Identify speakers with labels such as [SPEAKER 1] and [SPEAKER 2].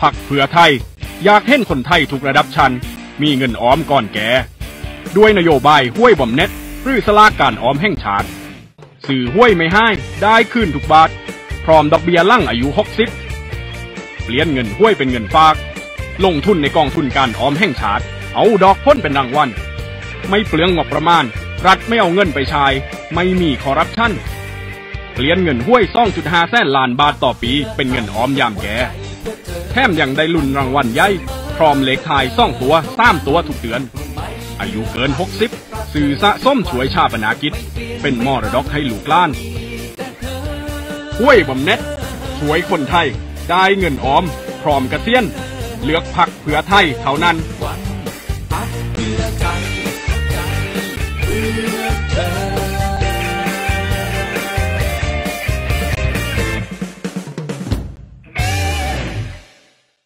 [SPEAKER 1] พักเพื่อไทย อยากเห็นคนไทยทุกระดับชั้นมีเงินออมก่อนแก่ด้วยนโยบายห้วยบ่มเน็ตหรือสลากการออมแห่งชาติสื่อห้วยไม่ให้ได้คืนทุกบาท พร้อมดอกเบี้ยลั่งอายุ 60 เปลี่ยนเงินห้วยเป็นเงินฝาก ลงทุนในกองทุนการออมแห่งชาติ เอาดอกพ้นเป็นรางวัลไม่เปลืองงบประมาณ รัฐไม่เอาเงินไปใช้ไม่มีคอร์รัปชันเปลี่ยนเงินห้วย2.5แสนล้านบาทต่อปีเป็นเงินออมยามแก่ แถมยังได้ลุ้นรางวัลใหญ่พร้อมเลขทายซ่องตัวสามตัวทุกเดือน อายุเกิน 60 สื่อสะส้มช่วยชาปนากิจ เป็นมรดกให้ลูกล้านห้วยบำเน็ตช่วยคนไทย ได้เงินออม พร้อมกระเกษียณเลือกพักเพื่อไทยเท่านั้น
[SPEAKER 2] เ